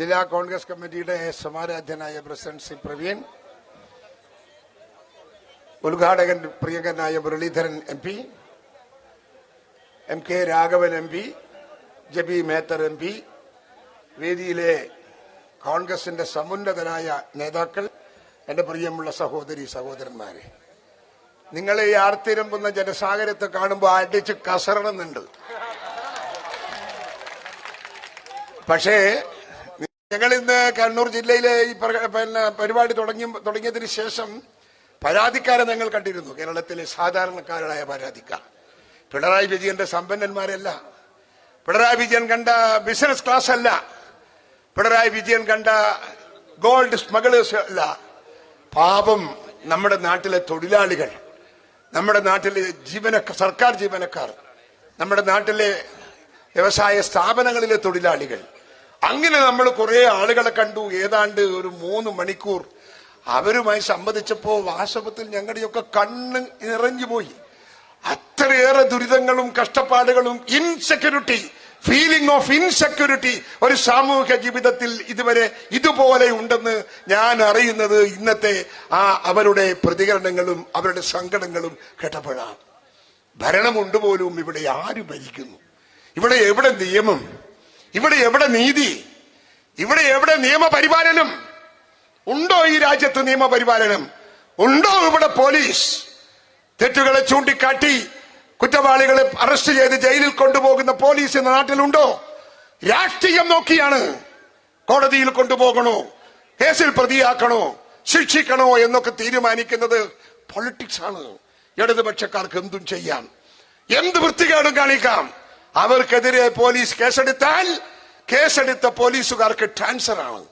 ജില്ലാ കോൺഗ്രസ് കമ്മിറ്റിയുടെ സമാരാധ്യനായ പ്രസിഡന്റ് സി പ്രവീൺ ഉദ്ഘാടകൻ പ്രിയങ്കനായ Muraleedharan M P M K Raghavan M P Jebi Mather M P വേദിയിലെ കോൺഗ്രസിന്റെ സമുന്നതനായ നേതാക്കൾ എന്റെ പ്രിയമുള്ള സഹോദരി സഹോദരന്മാരെ. നിങ്ങളെ ഈ ആർത്തിരമ്പുന്ന ജനസാഗരത്തെ കാണുമ്പോൾ അടിച്ച് കസറണമെന്നുണ്ട്. പക്ഷേ ഞങ്ങൾ ഇന്ന് കണ്ണൂർ ജില്ലയിലെ ഈ പിന്നെ പരിപാടി തുടങ്ങി തുടങ്ങിയതിന് ശേഷം പരാതിക്കാരെ ഞങ്ങൾ കണ്ടിരുന്നു. കേരളത്തിലെ സാധാരണക്കാരായ പരാതിക്കാർ. പിണറായി വിജയന്റെ സമ്പന്നന്മാരല്ല. പിണറായി വിജയൻ കണ്ട ബിസിനസ് ക്ലാസ് അല്ല. പിണറായി വിജയൻ കണ്ട ഗോൾഡ് സ്മഗ്ലേഴ്സ് അല്ല. പാപം നമ്മുടെ നാട്ടിലെ തൊഴിലാളികൾ നമ്മുടെ നാട്ടിലെ ജീവനക്കാർ സർക്കാർ ജീവനക്കാർ നമ്മുടെ നാട്ടിലെ വ്യവസായ സ്ഥാപനങ്ങളിലെ തൊഴിലാളികൾ അങ്ങനെ നമ്മൾ കുറെ ആളുകളെ കണ്ടു. ഏതാണ്ട് ഒരു മൂന്ന് മണിക്കൂർ. അവരുമായി സംവദിച്ചപ്പോ വാസ്തവത്തിൽ ഞങ്ങളുടെയൊക്കെ കണ്ണ് നിറഞ്ഞുപോയി അത്രയേറെ ദുരിതങ്ങളും കഷ്ടപ്പാടുകളും ഇൻസെക്യൂരിറ്റി ഫീലിംഗ് ഓഫ് ഇൻസെക്യൂരിറ്റി ഒരു സാമൂഹിക ജീവിതത്തിൽ ഇതുവരെ ഇതുപോലെ ഉണ്ടെന്ന് ഞാൻ അറിയുന്നത് ഇന്നത്തെ ആ അവരുടെ പ്രതികരണങ്ങളും അവരുടെ സങ്കടങ്ങളും കേട്ടപ്പോഴാണ്. ഭരണമുണ്ട് പോലും ഇവിടെ ആര് ഭരിക്കുന്നു? ഇവിടെ എവിടെ നിയമം? ഇവിടെ എവിടെ നീതി? ഇവിടെ എവിടെ നിയമപരിപാലനം? ഉണ്ടോ ഈ രാജ്യത്ത് നിയമപരിപാലനം? ഉണ്ടോ ഇവിടെ പോലീസ്? തെറ്റുകളെ ചൂണ്ടിക്കാട്ടി കുറ്റവാളികളെ അറസ്റ്റ് ചെയ്ത് ജയിലിൽ കൊണ്ടുപോകുന്ന പോലീസ് എന്ന നാട്ടിലുണ്ടോ? രാഷ്ട്രീയം നോക്കിയാണ്. കോടതിയിൽ കൊണ്ടുപോകണോ? കേസിൽ പ്രതിയാക്കണോ? ശിക്ഷിക്കണോ എന്നൊക്കെ തീരുമാനിക്കുന്നത് പൊളിറ്റിക്സ് ആണ് ഇടതുപക്ഷക്കാർക്ക് എന്തും ചെയ്യാം. എന്ത് വൃത്തികേടും കാണിക്കാം. അവർക്കെതിരെ പോലീസ് കേസെടുത്താൽ കേസെടുത്ത പോലീസുകാർക്ക് ട്രാൻസ്ഫർ ആണ്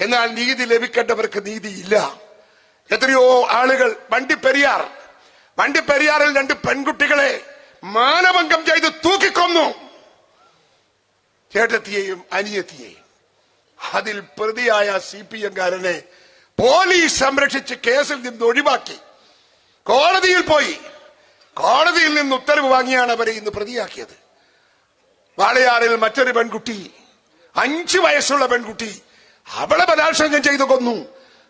എന്നാൽ നീതി ലഭിക്കേണ്ടവർക്ക് നീതിയില്ല. എത്രയോ ആളുകൾ വണ്ടിപ്പെരിയാർ വണ്ടിപ്പെരിയാറിൽ രണ്ട് പെൺകുട്ടികളെ മാനഭംഗം ചെയ്ത് തൂക്കിക്കൊന്നു. ചേട്ടത്തിയെയും അനിയത്തിയെയും. അതിൽ പ്രതിയായ സി പി എംകാരനെ പോലീസ് സംരക്ഷിച്ച് കേസിൽ നിന്ന് ഒഴിവാക്കി. കോടതിയിൽ പോയി. കോടതിയിൽ നിന്ന് ഉത്തരവ് വാങ്ങിയാണ് അവരെ ഇന്ന് പ്രതിയാക്കിയത്. വാളയാറിൽ മറ്റൊരു പെൺകുട്ടി അഞ്ചു വയസ്സുള്ള പെൺകുട്ടി അവളെ ബലാത്സംഗം ചെയ്തു കൊന്നു.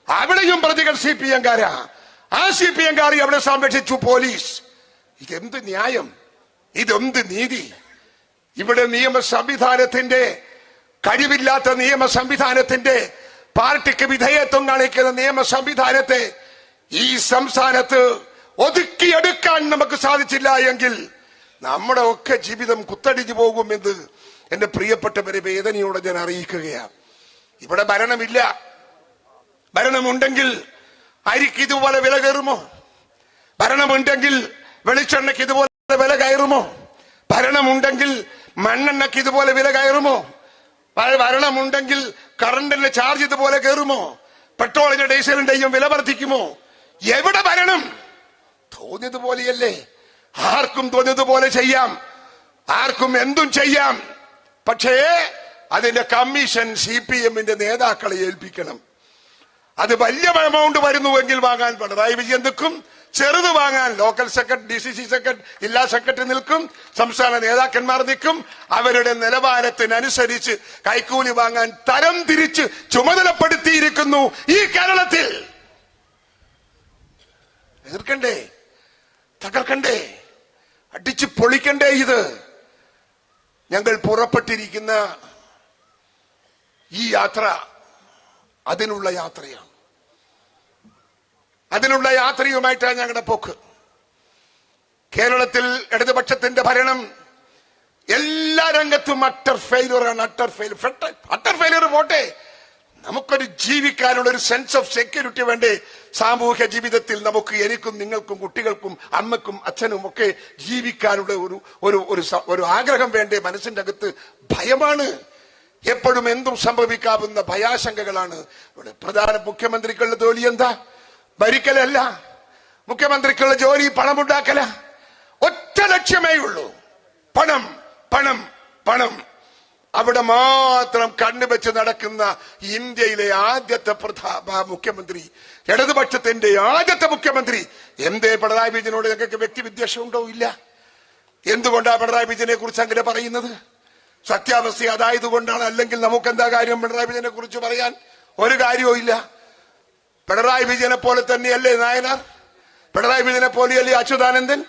അവിടെയും പ്രതികൾ സി പി എംകാരാ. ആ സി പി എംകാരി അവിടെ സംരക്ഷിച്ചു പോലീസ്. ഇതെന്ത് ന്യായം? ഇതെന്ത് നീതി? ഇവിടെ നിയമ സംവിധാനത്തിന്റെ കഴിവില്ലാത്ത നിയമ സംവിധാനത്തിന്റെ പാർട്ടിക്ക് വിധേയത്വം കാണിക്കുന്ന നിയമ സംവിധാനത്തെ ഈ സംസ്ഥാനത്ത് ഒതുക്കിയെടുക്കാൻ നമുക്ക് സാധിച്ചില്ല എങ്കിൽ നമ്മുടെ ഒക്കെ ജീവിതം കുത്തടിഞ്ഞു പോകുമെന്ന് എന്റെ പ്രിയപ്പെട്ടവരെ വേദനയോടെ ഞാൻ അറിയിക്കുകയാണ്. ഇവിടെ ഭരണമില്ല. ഭരണമുണ്ടെങ്കിൽ അരിക്ക് ഇതുപോലെ വില കയറുമോ? ഭരണമുണ്ടെങ്കിൽ വെളിച്ചെണ്ണയ്ക്ക് ഇതുപോലെ വില കയറുമോ? ഭരണമുണ്ടെങ്കിൽ മണ്ണെണ്ണയ്ക്ക് ഇതുപോലെ വില കയറുമോ? ഭരണമുണ്ടെങ്കിൽ കറണ്ടിന്റെ ചാർജ് ഇതുപോലെ കയറുമോ? പെട്രോളിന്റെ ഡീസലിന്റെയും വില വർദ്ധിക്കുമോ? എവിടെ ഭരണം? തോന്നിയതുപോലെയല്ലേ? ആർക്കും തോന്നിയതുപോലെ ചെയ്യാം. ആർക്കും എന്തും ചെയ്യാം. പക്ഷേ അതിന്റെ കമ്മീഷൻ സി പി എമ്മിന്റെ നേതാക്കളെ ഏൽപ്പിക്കണം. അത് വലിയ എമൗണ്ട് വരുന്നുവെങ്കിൽ വാങ്ങാൻ പിണറായി വിജയൻ നിൽക്കും. ചെറുത് വാങ്ങാൻ local secretary D C C secretary ജില്ലാ സെക്രട്ടറി നിൽക്കും. സംസ്ഥാന നേതാക്കന്മാർ നിൽക്കും. അവരുടെ നിലവാരത്തിനനുസരിച്ച് കൈക്കൂലി വാങ്ങാൻ തരം തിരിച്ച് ചുമതലപ്പെടുത്തിയിരിക്കുന്നു ഈ കേരളത്തിൽ. എതിർക്കണ്ടേ? തകർക്കണ്ടേ? അടിച്ചു പൊളിക്കണ്ടേ ഇത്? ഞങ്ങൾ പുറപ്പെട്ടിരിക്കുന്ന ഈ യാത്ര അതിനുള്ള യാത്രയാണ്. അതിനുള്ള യാത്രയുമായിട്ടാണ് ഞങ്ങളുടെ പോക്ക്. കേരളത്തിൽ ഇടതുപക്ഷത്തിന്റെ ഭരണം എല്ലാ രംഗത്തും അട്ടർ ഫെയിലുറാണ് അട്ടർ ഫെയിൽ അട്ടർ ഫെയിലിയർ പോട്ടെ. നമുക്കൊരു ജീവിക്കാനുള്ള ഒരു സെൻസ് ഓഫ് സെക്യൂരിറ്റി വേണ്ടേ സാമൂഹ്യ ജീവിതത്തിൽ നമുക്ക് എനിക്കും നിങ്ങൾക്കും കുട്ടികൾക്കും അമ്മക്കും അച്ഛനും ഒക്കെ ജീവിക്കാനുള്ള ഒരു ഒരു ഒരു ആഗ്രഹം വേണ്ടേ മനസ്സിന്റെ അകത്ത് ഭയമാണ്. എപ്പോഴും എന്തും സംഭവിക്കാവുന്ന ഭയാശങ്കകളാണ്. ഇവിടെ പ്രധാന മുഖ്യമന്ത്രിക്കുള്ള ജോലി എന്താ? ഭരിക്കലല്ല. മുഖ്യമന്ത്രിക്കുള്ള ജോലി പണമുണ്ടാക്കല. ഒറ്റ ലക്ഷ്യമേ ഉള്ളൂ. പണം പണം പണം. അവിടെ മാത്രം കണ്ണുവെച്ച് നടക്കുന്ന ഇന്ത്യയിലെ ആദ്യത്തെ മുഖ്യമന്ത്രി ഇടതുപക്ഷത്തിന്റെ ആദ്യത്തെ മുഖ്യമന്ത്രി. എന്തേ പിണറായി വിജയനോട് ഞങ്ങൾക്ക് വ്യക്തി വിദ്വേഷം ഉണ്ടോ ഇല്ല. എന്തുകൊണ്ടാണ് പിണറായി വിജയനെ കുറിച്ച് അങ്ങനെ പറയുന്നത്? സത്യാവസ്ഥ അതായതുകൊണ്ടാണ്. അല്ലെങ്കിൽ നമുക്ക് എന്താ കാര്യം പിണറായി വിജയനെ കുറിച്ച് പറയാൻ? ഒരു കാര്യവും ഇല്ല. പിണറായി വിജയനെ പോലെ തന്നെയല്ലേ നായനാർ? പിണറായി വിജയനെ പോലെയല്ലേ അച്യുതാനന്ദൻ?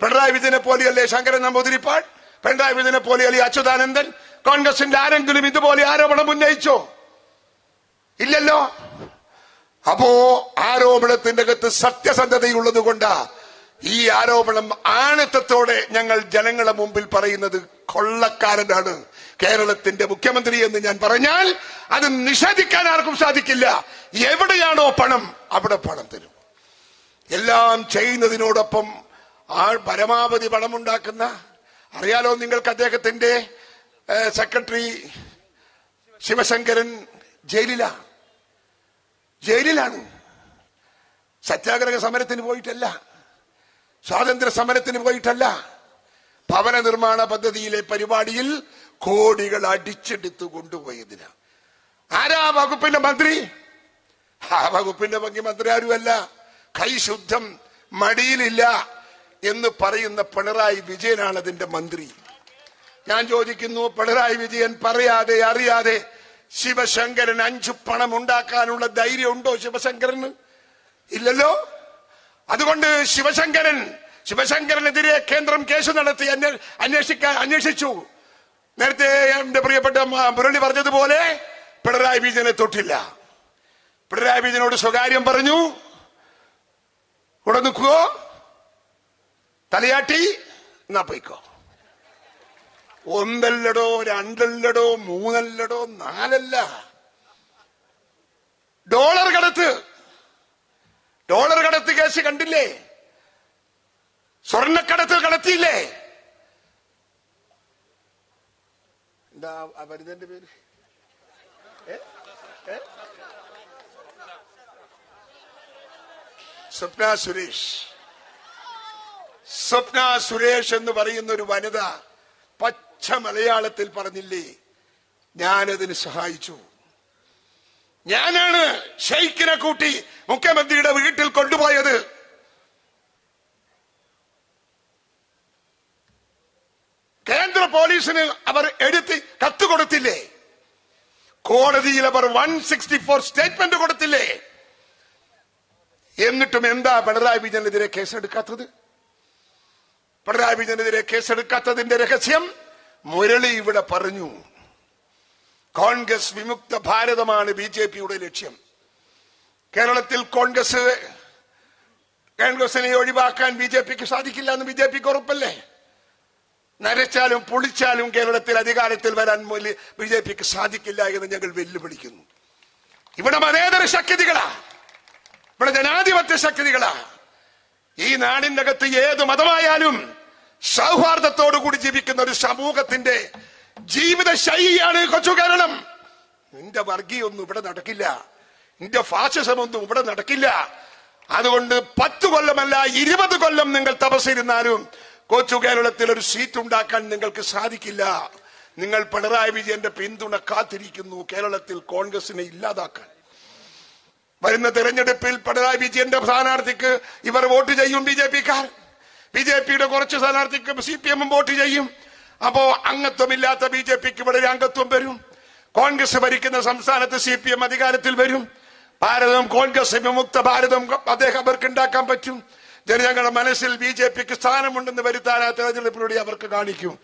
പിണറായി വിജയനെ പോലെയല്ലേ ശങ്കരൻ നമ്പൂതിരിപ്പാൾ? പിണറായി വിജയനെ പോലെയല്ലേ അച്യുതാനന്ദൻ? കോൺഗ്രസിന്റെ ആരെങ്കിലും ഇതുപോലെ ആരോപണം ഉന്നയിച്ചോ? ഇല്ലല്ലോ? അപ്പോ ആരോപണത്തിന്റെ അകത്ത് സത്യസന്ധതയുള്ളത് കൊണ്ടാ ഈ ആരോപണം ആണത്തത്തോടെ ഞങ്ങൾ ജനങ്ങളുടെ മുമ്പിൽ പറയുന്നത് കൊള്ളക്കാരനാണ്. കേരളത്തിന്റെ മുഖ്യമന്ത്രി എന്ന് ഞാൻ പറഞ്ഞാൽ അത് നിഷേധിക്കാൻ ആർക്കും സാധിക്കില്ല. എവിടെയാണോ പണം അവിടെ പണം തരും. എല്ലാം ചെയ്യുന്നതിനോടൊപ്പം ആ പരമാവധി പണമുണ്ടാക്കുന്ന അറിയാലോ നിങ്ങൾക്ക് അദ്ദേഹത്തിന്റെ സെക്രട്ടറി ശിവശങ്കരൻ ജയിലിലാണ് ജയിലിലാണ്. സത്യാഗ്രഹ സമരത്തിന് പോയിട്ടല്ല. സ്വാതന്ത്ര്യ സമരത്തിന് പോയിട്ടല്ല. ഭവന നിർമ്മാണ പദ്ധതിയിലെ പരിപാടിയിൽ കോടികൾ അടിച്ചെടുത്തു കൊണ്ടുപോയതിന്. ആരാ വകുപ്പിന്റെ മന്ത്രി? ആ വകുപ്പിന്റെ ഭംഗി മന്ത്രി ആരുമല്ല. കൈശുദ്ധം മടിയിലില്ല എന്ന് പറയുന്ന പിണറായി വിജയനാണ് അതിന്റെ മന്ത്രി. ഞാൻ ചോദിക്കുന്നു പിണറായി വിജയൻ പറയാതെ അറിയാതെ ശിവശങ്കരൻ അഞ്ചു പണം ഉണ്ടാക്കാനുള്ള ധൈര്യം ഉണ്ടോ ശിവശങ്കരന്? ഇല്ലല്ലോ. അതുകൊണ്ട് ശിവശങ്കരൻ ശിവശങ്കരനെതിരെ കേന്ദ്രം കേസ് നടത്തി അന്വേ- അന്വേഷിക്കാൻ അന്വേഷിച്ചു. നേരത്തെ എന്റെ പ്രിയപ്പെട്ട മുരളി പറഞ്ഞതുപോലെ പിണറായി വിജയനെ തൊട്ടില്ല. പിണറായി വിജയനോട് സ്വകാര്യം പറഞ്ഞു. ഉടനുക്കുവോ തലയാട്ടി എന്നാ പോയിക്കോ. ഒന്നല്ലടോ രണ്ടല്ലടോ മൂന്നല്ലടോ നാലല്ല. ഡോളർ കടത്ത്. ഡോളർ കടത്ത് കേസ് കണ്ടില്ലേ? സ്വർണക്കടത്ത് കടത്തിയില്ലേ? എന്താ വരുന്നതിന്റെ പേര്? സ്വപ്ന സുരേഷ്. സ്വപ്ന സുരേഷ് എന്ന് പറയുന്ന ഒരു വനിത പച്ച മലയാളത്തിൽ പറഞ്ഞില്ലേ? ഞാനതിന് സഹായിച്ചു. ഞാനാണ് ഷെയ്ഖിനെ കൂട്ടി മുഖ്യമന്ത്രിയുടെ വീട്ടിൽ കൊണ്ടുപോയത്. കേന്ദ്ര പോലീസിന് അവർ എടുത്ത് കത്ത് കൊടുത്തില്ലേ? കോടതിയിൽ അവർ വൺ സിക്സ്റ്റി ഫോർ സ്റ്റേറ്റ്മെന്റ് കൊടുത്തില്ലേ? എന്നിട്ടും എന്താ പിണറായി വിജയനെതിരെ കേസെടുക്കാത്തത്? പിണറായി വിജയനെതിരെ കേസെടുക്കാത്തതിന്റെ രഹസ്യം മുരളി ഇവിടെ പറഞ്ഞു കോൺഗ്രസ് വിമുക്ത ഭാരതമാണ് ബി ജെ പിയുടെ ലക്ഷ്യം. കേരളത്തിൽ കോൺഗ്രസ് കോൺഗ്രസിനെ ഒഴിവാക്കാൻ ബി ജെ പിക്ക് സാധിക്കില്ല എന്ന് ബി ജെ പിക്ക് ഉറപ്പല്ലേ? നരച്ചാലും പൊളിച്ചാലും കേരളത്തിൽ അധികാരത്തിൽ വരാൻ ബി ജെ പിക്ക് സാധിക്കില്ല എന്ന് ഞങ്ങൾ വെല്ലുവിളിക്കുന്നു. ഇവിടെ മതേതര ശക്തികളാ. ഇവിടെ ജനാധിപത്യ ശക്തികളാ. ഈ നാടിനകത്ത് ഏത് മതമായാലും സൗഹാർദ്ദത്തോടു കൂടി ജീവിക്കുന്ന ഒരു സമൂഹത്തിന്റെ ജീവിത ശൈലിയാണ് കൊച്ചു കേരളം. നിന്റെ വർഗീയൊന്നും ഇവിടെ നടക്കില്ല. നിന്റെ ഫാസിസമൊന്നും ഇവിടെ നടക്കില്ല. അതുകൊണ്ട് പത്ത് കൊല്ലമല്ല ഇരുപത് കൊല്ലം നിങ്ങൾ തപസ്സിരുന്നാലും കൊച്ചു കേരളത്തിൽ ഒരു സീറ്റ് ഉണ്ടാക്കാൻ നിങ്ങൾക്ക് സാധിക്കില്ല. നിങ്ങൾ പിണറായി വിജയന്റെ പിന്തുണ കാത്തിരിക്കുന്നു കേരളത്തിൽ കോൺഗ്രസിനെ ഇല്ലാതാക്കാൻ. വരുന്ന തെരഞ്ഞെടുപ്പിൽ പിണറായി വിജയന്റെ സ്ഥാനാർത്ഥിക്ക് ഇവർ വോട്ട് ചെയ്യും ബി ജെ പിക്കാർ. ബി ജെ പിയുടെ കുറച്ച് സ്ഥാനാർത്ഥിക്ക് സി പി എമ്മും വോട്ട് ചെയ്യും. അപ്പോ അംഗത്വമില്ലാത്ത ബി ജെ പിക്ക് ഇവിടെ ഒരു അംഗത്വം വരും. കോൺഗ്രസ് ഭരിക്കുന്ന സംസ്ഥാനത്ത് സി പി എം അധികാരത്തിൽ വരും. ഭാരതം കോൺഗ്രസ് വിമുക്ത ഭാരതം അദ്ദേഹം അവർക്ക് ഉണ്ടാക്കാൻ പറ്റും. ജനങ്ങളുടെ മനസ്സിൽ ബി ജെ പിക്ക് സ്ഥാനമുണ്ടെന്ന് വരുത്താൻ ആ തെരഞ്ഞെടുപ്പിലൂടെ അവർക്ക് കാണിക്കും.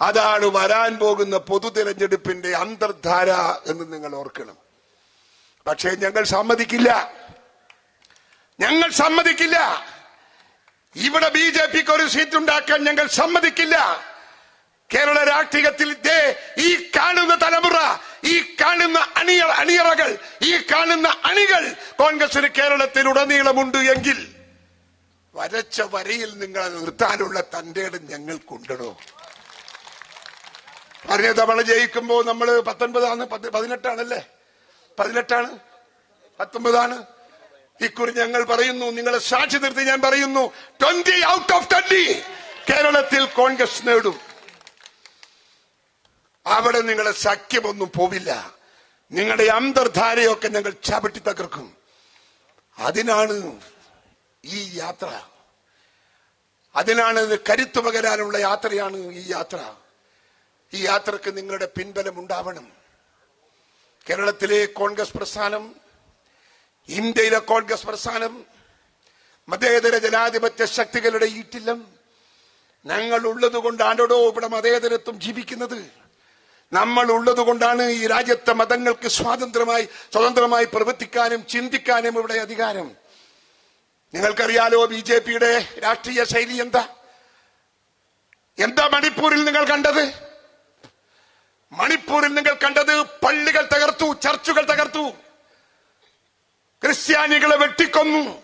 അതാണ് വരാൻ പോകുന്ന പൊതു തെരഞ്ഞെടുപ്പിന്റെ അന്തർധാര എന്ന് നിങ്ങൾ ഓർക്കണം. പക്ഷേ ഞങ്ങൾ സമ്മതിക്കില്ല. ഞങ്ങൾ സമ്മതിക്കില്ല. ഇവിടെ ബി ജെ പിക്ക് ഒരു സീറ്റ് ഉണ്ടാക്കാൻ ഞങ്ങൾ സമ്മതിക്കില്ല. കേരള രാഷ്ട്രീയത്തിൽ ഈ കാണുന്ന തലമുറ ഈ കാണുന്ന അണിയ അണിയറകൾ ഈ കാണുന്ന അണികൾ കോൺഗ്രസിന് കേരളത്തിൽ ഉടനീളമുണ്ട് എങ്കിൽ വരച്ച വരയിൽ നിങ്ങളെ നിർത്താനുള്ള തന്റെ ഇടം ഞങ്ങൾക്കുണ്ടോ പറഞ്ഞ തവണ ജയിക്കുമ്പോ നമ്മൾ പത്തൊൻപതാണ് പത്ത് പതിനെട്ടാണല്ലേ? പതിനെട്ടാണ്? പത്തൊമ്പതാണ്? ഇക്കുറി ഞങ്ങൾ പറയുന്നു നിങ്ങളെ സാക്ഷി നിർത്തി ഞാൻ പറയുന്നു ട്വന്റി ഔട്ട് ഓഫ് ട്വന്റി. കേരളത്തിൽ കോൺഗ്രസ് നേടും. അവിടെ നിങ്ങളെ സഖ്യമൊന്നും പോവില്ല. നിങ്ങളുടെ അന്തർധാരയൊക്കെ ഞങ്ങൾ ചവിട്ടി തകർക്കും. അതിനാണ് ഈ യാത്ര. അതിനാണ് കരുത്തു പകരാനുള്ള യാത്രയാണ് ഈ യാത്ര. ഈ യാത്രയ്ക്ക് നിങ്ങളുടെ പിൻബലം ഉണ്ടാവണം കേരളത്തിലെ കോൺഗ്രസ് പ്രസ്ഥാനം ഇന്ത്യയിലെ കോൺഗ്രസ് പ്രസ്ഥാനം മതേതര ജനാധിപത്യ ശക്തികളുടെ ഈറ്റില്ലം ഞങ്ങൾ ഉള്ളത് കൊണ്ടാണോ ഇവിടെ മതേതരത്വം ജീവിക്കുന്നത്. നമ്മൾ ഉള്ളത് കൊണ്ടാണ് ഈ രാജ്യത്തെ മതങ്ങൾക്ക് സ്വാതന്ത്ര്യമായി സ്വതന്ത്രമായി പ്രവർത്തിക്കാനും ചിന്തിക്കാനും ഇവിടെ അധികാരം. നിങ്ങൾക്കറിയാലോ ബി ജെ പിയുടെ രാഷ്ട്രീയ ശൈലി എന്താ? എന്താ മണിപ്പൂരിൽ നിങ്ങൾ കണ്ടത്? മണിപ്പൂരിൽ നിങ്ങൾ കണ്ടത് പള്ളികൾ തകർത്തു ചർച്ചുകൾ തകർത്തു. ക്രിസ്ത്യാനികളെ വെട്ടിക്കൊന്നു.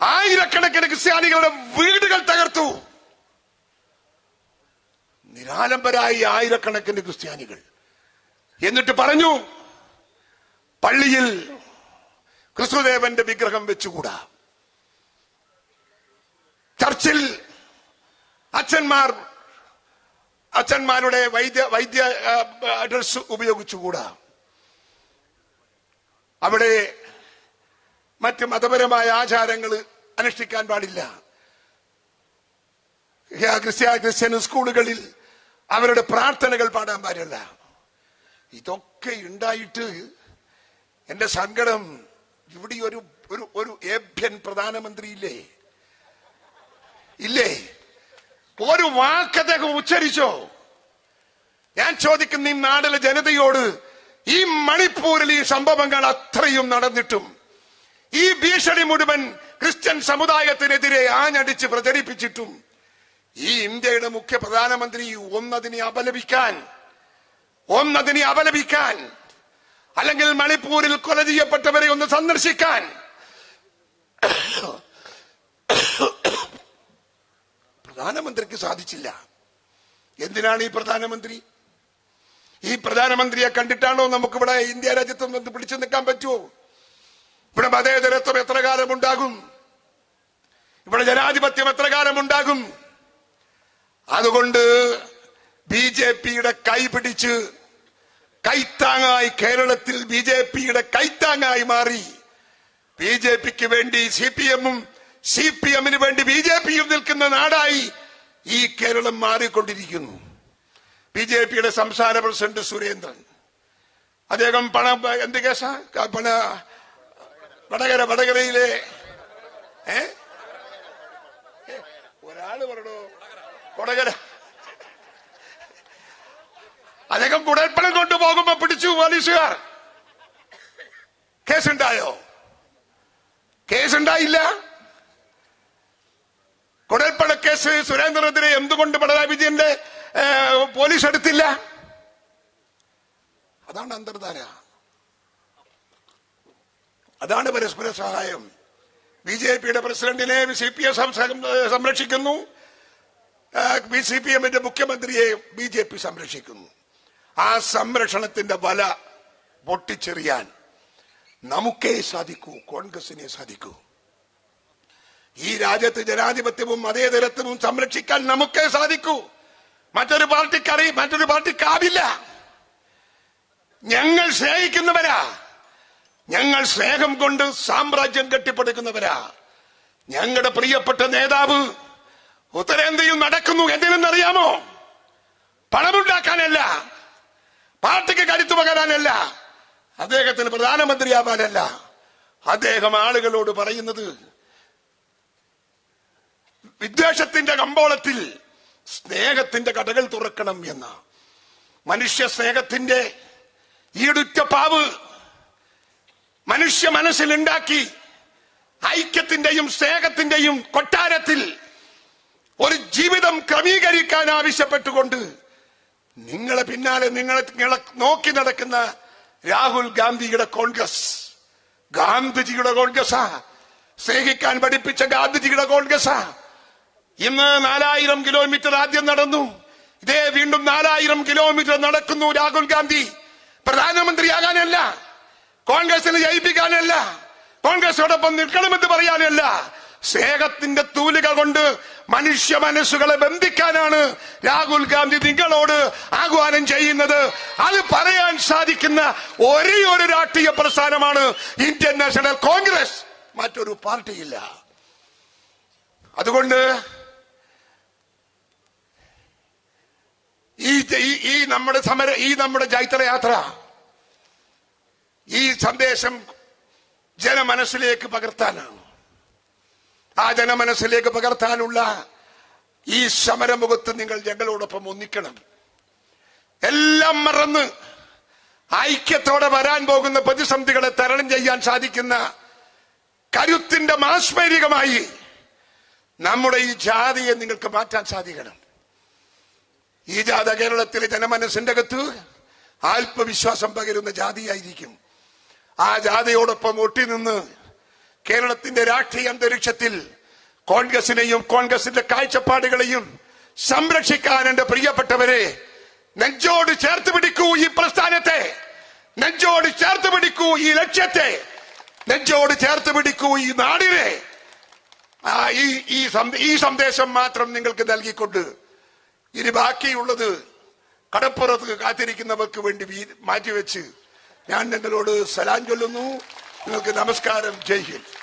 ആയിരക്കണക്കിന് ക്രിസ്ത്യാനികളുടെ വീടുകൾ തകർത്തു. നിരാലംബരായി ആയിരക്കണക്കിന് ക്രിസ്ത്യാനികൾ. എന്നിട്ട് പറഞ്ഞു പള്ളിയിൽ ക്രിസ്തുദേവന്റെ വിഗ്രഹം വെച്ചുകൂടാ. ചർച്ചിൽ അച്ഛന്മാർ അച്ഛന്മാരുടെ വൈദ്യ വൈദ്യ ഡ്രസ് ഉപയോഗിച്ചുകൂടാ. അവിടെ മറ്റ് മതപരമായ ആചാരങ്ങൾ അനുഷ്ഠിക്കാൻ പാടില്ല. ക്രിസ്ത്യ ക്രിസ്ത്യൻ സ്കൂളുകളിൽ അവരുടെ പ്രാർത്ഥനകൾ പാടാൻ പാടില്ല. ഇതൊക്കെ ഉണ്ടായിട്ട് എന്റെ സങ്കടം ഇവിടെ ഒരു ഒരു ഒരു ഏഭ്യൻ പ്രധാനമന്ത്രി ഇല്ലേ? ഇല്ലേ ഒരു വാക്കദ്ദേഹം ഉച്ചരിച്ചോ? ഞാൻ ചോദിക്കുന്ന ഈ നാടിലെ ജനതയോട് ഈ മണിപ്പൂരിൽ ഈ സംഭവങ്ങൾ അത്രയും നടന്നിട്ടും ഈ ഭീഷണി മുഴുവൻ ക്രിസ്ത്യൻ സമുദായത്തിനെതിരെ ആഞ്ഞടിച്ച് പ്രചരിപ്പിച്ചിട്ടും ഈ ഇന്ത്യയുടെ മുഖ്യ പ്രധാനമന്ത്രി ഒന്നതിനെ അപലപിക്കാൻ ഒന്നതിനെ അപലപിക്കാൻ അല്ലെങ്കിൽ മണിപ്പൂരിൽ കൊല ചെയ്യപ്പെട്ടവരെ ഒന്ന് സന്ദർശിക്കാൻ. പ്രധാനമന്ത്രിക്ക് സാധിച്ചില്ല. എന്തിനാണ് ഈ പ്രധാനമന്ത്രി? ഈ പ്രധാനമന്ത്രിയെ കണ്ടിട്ടാണോ നമുക്കിവിടെ ഇന്ത്യ രാജ്യത്ത് പിടിച്ചു നിൽക്കാൻ പറ്റുമോ ഇവിടെ മതേതരത്വം എത്ര കാലം ഉണ്ടാകും ഇവിടെ ജനാധിപത്യം എത്ര കാലം ഉണ്ടാകും അതുകൊണ്ട് ബി ജെ പിയുടെ കൈ പിടിച്ച് കൈത്താങ്ങായി കേരളത്തിൽ ബി ജെ പിയുടെ കൈത്താങ്ങായി മാറി ബി ജെ പിക്ക് വേണ്ടി സി പി എമ്മും സി പി എമ്മിന് വേണ്ടി ബി ജെ പിയും നിൽക്കുന്ന നാടായി ഈ കേരളം മാറിക്കൊണ്ടിരിക്കുന്നു. ബി ജെ പിയുടെ സംസ്ഥാന പ്രസിഡന്റ് സുരേന്ദ്രൻ. അദ്ദേഹം പണ എന്ത് കേസാ? പണ വടകര വടകരയിലെ ഏ? ഒരാൾ പറഞ്ഞോ കൊടകര അദ്ദേഹം കുടൽപ്പണം കൊണ്ടുപോകുമ്പോ പിടിച്ചു പോലീസുകാർ. കേസുണ്ടായോ? കേസുണ്ടായില്ല. കുടൽപ്പണ കേസ് സുരേന്ദ്രനെതിരെ എന്തുകൊണ്ട് പിണറായി വിജയന്റെ പോലീസ് എടുത്തില്ല. അതാണ് അന്തർധാര. അതാണ് പരസ്പര സഹായം. ബി ജെ പിയുടെ പ്രസിഡന്റിനെ സി പി എം സംരക്ഷിക്കുന്നു. ബി സി പി എമ്മിന്റെ മുഖ്യമന്ത്രിയെ ബി ജെ പി സംരക്ഷിക്കുന്നു. ആ സംരക്ഷണത്തിന്റെ വല പൊട്ടിച്ചെറിയാൻ നമുക്കേ സാധിക്കൂ കോൺഗ്രസിനെ സാധിക്കൂ. ഈ രാജ്യത്ത് ജനാധിപത്യവും മതേതരത്വവും സംരക്ഷിക്കാൻ നമുക്കേ സാധിക്കൂ. മറ്റൊരു പാർട്ടി പാർട്ടിക്കറി മറ്റൊരു പാർട്ടി കാവില്ല. ഞങ്ങൾ സ്നേഹിക്കുന്നവരാ. ഞങ്ങൾ സ്നേഹം കൊണ്ട് സാമ്രാജ്യം കെട്ടിപ്പടുക്കുന്നവരാ. ഞങ്ങളുടെ പ്രിയപ്പെട്ട നേതാവ് ഉത്തരേന്ത്യയിൽ നടക്കുന്നു എന്തിനെന്നറിയാമോ പണമുണ്ടാക്കാനല്ല പാർട്ടിക്ക് കരുത്തു പകരാനല്ല അദ്ദേഹത്തിന് പ്രധാനമന്ത്രിയാവാനല്ല. അദ്ദേഹം ആളുകളോട് പറയുന്നത് വിദ്വേഷത്തിന്റെ കമ്പോളത്തിൽ സ്നേഹത്തിന്റെ കടകൾ തുറക്കണം എന്ന. മനുഷ്യ സ്നേഹത്തിന്റെ ഈടുറ്റ പാവ് മനുഷ്യ മനസ്സിലുണ്ടാക്കി ഐക്യത്തിന്റെയും സ്നേഹത്തിന്റെയും കൊട്ടാരത്തിൽ ഒരു ജീവിതം ക്രമീകരിക്കാൻ ആവശ്യപ്പെട്ടുകൊണ്ട് നിങ്ങളെ പിന്നാലെ നിങ്ങളെ നോക്കി നടക്കുന്ന രാഹുൽ ഗാന്ധിയുടെ കോൺഗ്രസ് ഗാന്ധിജിയുടെ കോൺഗ്രസാ. സ്നേഹിക്കാൻ പഠിപ്പിച്ച ഗാന്ധിജിയുടെ കോൺഗ്രസ് കോൺഗ്രസാ. ഇന്ന് നാലായിരം കിലോമീറ്റർ ആദ്യം നടന്നു. ഇതേ വീണ്ടും നാലായിരം കിലോമീറ്റർ നടക്കുന്നു രാഹുൽ ഗാന്ധി. പ്രധാനമന്ത്രിയാകാനല്ല. കോൺഗ്രസിനെ ജയിപ്പിക്കാനല്ല. കോൺഗ്രസോടൊപ്പം നിൽക്കണമെന്ന് പറയാനല്ല. സ്നേഹത്തിന്റെ തൂലിക കൊണ്ട് മനുഷ്യ മനസ്സുകളെ ബന്ധിക്കാനാണ് രാഹുൽ ഗാന്ധി നിങ്ങളോട് ആഹ്വാനം ചെയ്യുന്നത്. അത് പറയാൻ സാധിക്കുന്ന ഒരേ ഒരു രാഷ്ട്രീയ പ്രസ്ഥാനമാണ് ഇന്ത്യൻ നാഷണൽ കോൺഗ്രസ്. മറ്റൊരു പാർട്ടിയില്ല. അതുകൊണ്ട് ഈ ഈ- നമ്മുടെ സമര ഈ നമ്മുടെ ജൈത്രയാത്ര ഈ സന്ദേശം ജനമനസ്സിലേക്ക് പകർത്താനാണ്. ആ ജനമനസ്സിലേക്ക് പകർത്താനുള്ള ഈ സമരമുഖത്ത് നിങ്ങൾ ഞങ്ങളോടൊപ്പം ഒന്നിക്കണം. എല്ലാം മറന്ന് ഐക്യത്തോടെ വരാൻ പോകുന്ന പ്രതിസന്ധികളെ തരണം ചെയ്യാൻ സാധിക്കുന്ന കരുത്തിന്റെ മാസ്മരികമായി നമ്മുടെ ഈ ജാതിയെ നിങ്ങൾക്ക് മാറ്റാൻ സാധിക്കണം. ഈ ജാഥ കേരളത്തിലെ ജനമനസ്സിന്റെ അകത്ത് ആത്മവിശ്വാസം പകരുന്ന ജാതിയായിരിക്കും. ആ ജാഥയോടൊപ്പം ഒട്ടിനിന്ന് കേരളത്തിന്റെ രാഷ്ട്രീയ അന്തരീക്ഷത്തിൽ കോൺഗ്രസിനെയും കോൺഗ്രസിന്റെ കാഴ്ചപ്പാടുകളെയും സംരക്ഷിക്കാൻ എന്റെ പ്രിയപ്പെട്ടവരെ നെഞ്ചോട് ചേർത്ത് പിടിക്കൂ ഈ പ്രസ്ഥാനത്തെ. നെഞ്ചോട് ചേർത്ത് പിടിക്കൂ ഈ ലക്ഷ്യത്തെ. നെഞ്ചോട് ചേർത്ത് പിടിക്കൂ ഈ നാടിനെ. ഈ ഈ സന്ദേശം മാത്രം നിങ്ങൾക്ക് നൽകിക്കൊണ്ട് ഇനി ബാക്കിയുള്ളത് കടപ്പുറത്ത് കാത്തിരിക്കുന്നവർക്ക് വേണ്ടി മാറ്റിവെച്ച് ഞാൻ നിങ്ങളോട് സലാം ചൊല്ലുന്നു. നിങ്ങൾക്ക് നമസ്കാരം. ജയ് ഹിന്ദ്.